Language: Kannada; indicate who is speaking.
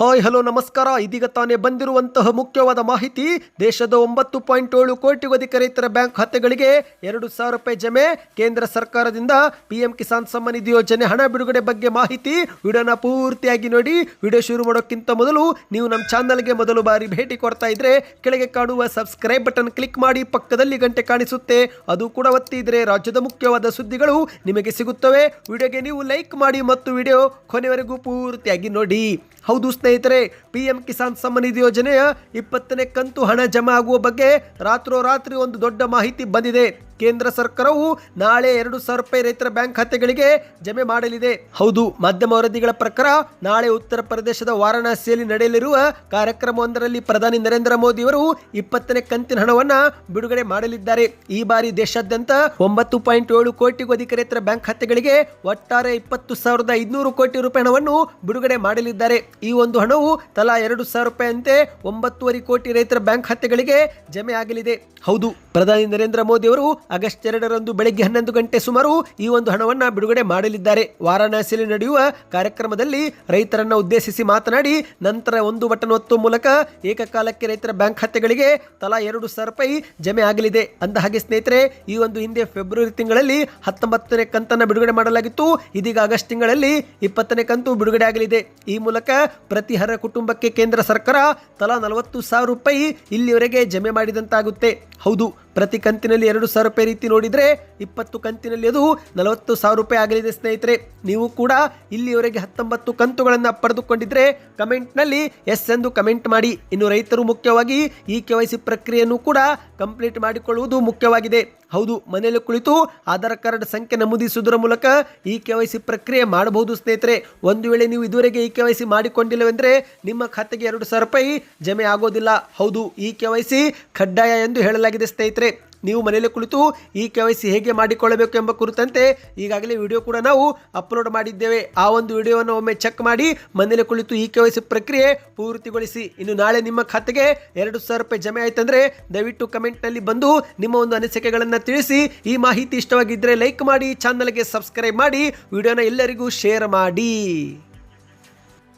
Speaker 1: ಹಾಯ್, ಹಲೋ, ನಮಸ್ಕಾರ. ಇದೀಗ ತಾನೇ ಬಂದಿರುವಂತಹ ಮುಖ್ಯವಾದ ಮಾಹಿತಿ, ದೇಶದ ಒಂಬತ್ತು ಪಾಯಿಂಟ್ ಏಳು ಕೋಟಿ ಅಧಿಕ ರೈತರ ಬ್ಯಾಂಕ್ ಖಾತೆಗಳಿಗೆ ಎರಡು ಸಾವಿರ ರೂಪಾಯಿ ಜಮೆ. ಕೇಂದ್ರ ಸರ್ಕಾರದಿಂದ ಪಿಎಂ ಕಿಸಾನ್ ಸಮ್ಮಾನ್ ನಿಧಿ ಯೋಜನೆ ಹಣ ಬಿಡುಗಡೆ ಬಗ್ಗೆ ಮಾಹಿತಿ ವಿಡಿಯೋನ ಪೂರ್ತಿಯಾಗಿ ನೋಡಿ. ವಿಡಿಯೋ ಶುರು ಮಾಡೋಕ್ಕಿಂತ ಮೊದಲು ನೀವು ನಮ್ಮ ಚಾನಲ್ಗೆ ಮೊದಲು ಬಾರಿ ಭೇಟಿ ಕೊಡ್ತಾ ಇದ್ರೆ ಕೆಳಗೆ ಕಾಣುವ ಸಬ್ಸ್ಕ್ರೈಬ್ ಬಟನ್ ಕ್ಲಿಕ್ ಮಾಡಿ ಪಕ್ಕದಲ್ಲಿ ಗಂಟೆ ಕಾಣಿಸುತ್ತೆ. ಅದು ಕೂಡ ಒತ್ತಿದ್ರೆ ರಾಜ್ಯದ ಮುಖ್ಯವಾದ ಸುದ್ದಿಗಳು ನಿಮಗೆ ಸಿಗುತ್ತವೆ. ವಿಡಿಯೋಗೆ ನೀವು ಲೈಕ್ ಮಾಡಿ ಮತ್ತು ವಿಡಿಯೋ ಕೊನೆವರೆಗೂ ಪೂರ್ತಿಯಾಗಿ ನೋಡಿ. ಹೌದು ಪಿ ಎಂ ಕಿಸಾನ್ ಸಮ್ಮಾನ್ ನಿಧಿ ಯೋಜನೆಯ ಇಪ್ಪತ್ತನೇ ಕಂತು ಹಣ ಜಮಾ ಆಗುವ ಬಗ್ಗೆ ರಾತ್ರೋರಾತ್ರಿ ಒಂದು ದೊಡ್ಡ ಮಾಹಿತಿ ಬಂದಿದೆ. ಕೇಂದ್ರ ಸರ್ಕಾರವು ನಾಳೆ ಎರಡು ಸಾವಿರ ರೂಪಾಯಿ ರೈತರ ಬ್ಯಾಂಕ್ ಖಾತೆಗಳಿಗೆ ಜಮೆ ಮಾಡಲಿದೆ. ಹೌದು, ಮಾಧ್ಯಮ ವರದಿಗಳ ಪ್ರಕಾರ ನಾಳೆ ಉತ್ತರ ಪ್ರದೇಶದ ವಾರಾಣಸಿಯಲ್ಲಿ ನಡೆಯಲಿರುವ ಕಾರ್ಯಕ್ರಮವೊಂದರಲ್ಲಿ ಪ್ರಧಾನಿ ನರೇಂದ್ರ ಮೋದಿ ಅವರು ಇಪ್ಪತ್ತನೇ ಕಂತಿನ ಹಣವನ್ನ ಬಿಡುಗಡೆ ಮಾಡಲಿದ್ದಾರೆ. ಈ ಬಾರಿ ದೇಶಾದ್ಯಂತ ಒಂಬತ್ತು ಪಾಯಿಂಟ್ ಏಳು ಕೋಟಿಗೂ ಅಧಿಕ ರೈತರ ಬ್ಯಾಂಕ್ ಖಾತೆಗಳಿಗೆ ಒಟ್ಟಾರೆ ಇಪ್ಪತ್ತು ಸಾವಿರದ ಐದುನೂರು ಕೋಟಿ ರೂಪಾಯಿ ಹಣವನ್ನು ಬಿಡುಗಡೆ ಮಾಡಲಿದ್ದಾರೆ. ಈ ಒಂದು ಹಣವು ತಲಾ ಎರಡು ಸಾವಿರ ರೂಪಾಯಿಯಂತೆ ಒಂಬತ್ತುವರೆ ಕೋಟಿ ರೈತರ ಬ್ಯಾಂಕ್ ಖಾತೆಗಳಿಗೆ ಜಮೆ ಆಗಲಿದೆ. ಹೌದು, ಪ್ರಧಾನಿ ನರೇಂದ್ರ ಮೋದಿ ಅವರು ಆಗಸ್ಟ್ ಎರಡರಂದು ಬೆಳಗ್ಗೆ ಹನ್ನೊಂದು ಗಂಟೆ ಸುಮಾರು ಈ ಒಂದು ಹಣವನ್ನು ಬಿಡುಗಡೆ ಮಾಡಲಿದ್ದಾರೆ. ವಾರಾಣಸಿಯಲ್ಲಿ ನಡೆಯುವ ಕಾರ್ಯಕ್ರಮದಲ್ಲಿ ರೈತರನ್ನು ಉದ್ದೇಶಿಸಿ ಮಾತನಾಡಿ, ನಂತರ ಒಂದು ಬಟನ್ ಒತ್ತುವ ಮೂಲಕ ಏಕಕಾಲಕ್ಕೆ ರೈತರ ಬ್ಯಾಂಕ್ ಖಾತೆಗಳಿಗೆ ತಲಾ ಎರಡು ಸಾವಿರ ರೂಪಾಯಿ ಜಮೆ ಆಗಲಿದೆ. ಅಂದ ಹಾಗೆ ಸ್ನೇಹಿತರೆ, ಈ ಒಂದು ಹಿಂದೆ ಫೆಬ್ರವರಿ ತಿಂಗಳಲ್ಲಿ ಹತ್ತೊಂಬತ್ತನೇ ಕಂತನ್ನು ಬಿಡುಗಡೆ ಮಾಡಲಾಗಿತ್ತು. ಇದೀಗ ಆಗಸ್ಟ್ ತಿಂಗಳಲ್ಲಿ ಇಪ್ಪತ್ತನೇ ಕಂತು ಬಿಡುಗಡೆ ಆಗಲಿದೆ. ಈ ಮೂಲಕ ಪ್ರತಿ ಹರ ಕುಟುಂಬಕ್ಕೆ ಕೇಂದ್ರ ಸರ್ಕಾರ ತಲಾ ನಲವತ್ತು ಸಾವಿರ ರೂಪಾಯಿ ಇಲ್ಲಿವರೆಗೆ ಜಮೆ ಮಾಡಿದಂತಾಗುತ್ತೆ. ಹೌದು ಪ್ರತಿ ಕಂತಿನಲ್ಲಿ ಎರಡು ಸಾವಿರ ರೂಪಾಯಿ ರೀತಿ ನೋಡಿದರೆ ಇಪ್ಪತ್ತು ಕಂತಿನಲ್ಲಿ ಅದು ನಲವತ್ತು ಸಾವಿರ ರೂಪಾಯಿ ಆಗಲಿದೆ ಸ್ನೇಹಿತರೆ. ನೀವು ಕೂಡ ಇಲ್ಲಿಯವರೆಗೆ ಹತ್ತೊಂಬತ್ತು ಕಂತುಗಳನ್ನು ಪಡೆದುಕೊಂಡಿದ್ರೆ ಕಮೆಂಟ್ನಲ್ಲಿ ಎಸ್ ಎಂದು ಕಮೆಂಟ್ ಮಾಡಿ. ಇನ್ನು ರೈತರು ಮುಖ್ಯವಾಗಿ ಈ ಕೆ ವೈ ಸಿ ಪ್ರಕ್ರಿಯೆಯನ್ನು ಕೂಡ ಕಂಪ್ಲೀಟ್ ಮಾಡಿಕೊಳ್ಳುವುದು ಮುಖ್ಯವಾಗಿದೆ. ಹೌದು, ಮನೆಯಲ್ಲಿ ಕುಳಿತು ಆಧಾರ್ ಕಾರ್ಡ್ ಸಂಖ್ಯೆ ನಮೂದಿಸುವುದರ ಮೂಲಕ ಈ ಕೆ ವೈ ಸಿ ಪ್ರಕ್ರಿಯೆ ಮಾಡಬಹುದು, ಸ್ನೇಹಿತರೆ. ಒಂದು ವೇಳೆ ನೀವು ಇದುವರೆಗೆ ಈ ಕೆ ವೈ ಸಿ ಮಾಡಿಕೊಂಡಿಲ್ಲವೆಂದರೆ ನಿಮ್ಮ ಖಾತೆಗೆ ಎರಡು ಸಾವಿರ ರೂಪಾಯಿ ಜಮೆ ಆಗೋದಿಲ್ಲ. ಹೌದು, ಈ ಕೆ ವೈ ಸಿ ಕಡ್ಡಾಯ ಎಂದು ಹೇಳಲಾಗಿದೆ, ಸ್ನೇಹಿತರೆ. ನೀವು ಮನೆಯಲ್ಲೇ ಕುಳಿತು ಈ ಕೆ ವೈ ಸಿ ಹೇಗೆ ಮಾಡಿಕೊಳ್ಳಬೇಕು ಎಂಬ ಕುರಿತಂತೆ ಈಗಾಗಲೇ ವಿಡಿಯೋ ಕೂಡ ನಾವು ಅಪ್ಲೋಡ್ ಮಾಡಿದ್ದೇವೆ. ಆ ಒಂದು ವಿಡಿಯೋವನ್ನು ಒಮ್ಮೆ ಚೆಕ್ ಮಾಡಿ ಮನೆಯಲ್ಲೇ ಕುಳಿತು ಈ ಕೆ ವೈ ಸಿ ಪ್ರಕ್ರಿಯೆ ಪೂರ್ತಿಗೊಳಿಸಿ. ಇನ್ನು ನಾಳೆ ನಿಮ್ಮ ಖಾತೆಗೆ ಎರಡು ಸಾವಿರ ರೂಪಾಯಿ ಜಮೆ ಆಯ್ತಂದ್ರೆ ದಯವಿಟ್ಟು ಕಮೆಂಟ್ನಲ್ಲಿ ಬಂದು ನಿಮ್ಮ ಒಂದು ಅನಿಸಿಕೆಗಳನ್ನು ತಿಳಿಸಿ. ಈ ಮಾಹಿತಿ ಇಷ್ಟವಾಗಿದ್ದರೆ ಲೈಕ್ ಮಾಡಿ, ಚಾನಲ್ಗೆ ಸಬ್ಸ್ಕ್ರೈಬ್ ಮಾಡಿ, ವಿಡಿಯೋನ ಎಲ್ಲರಿಗೂ ಶೇರ್ ಮಾಡಿ.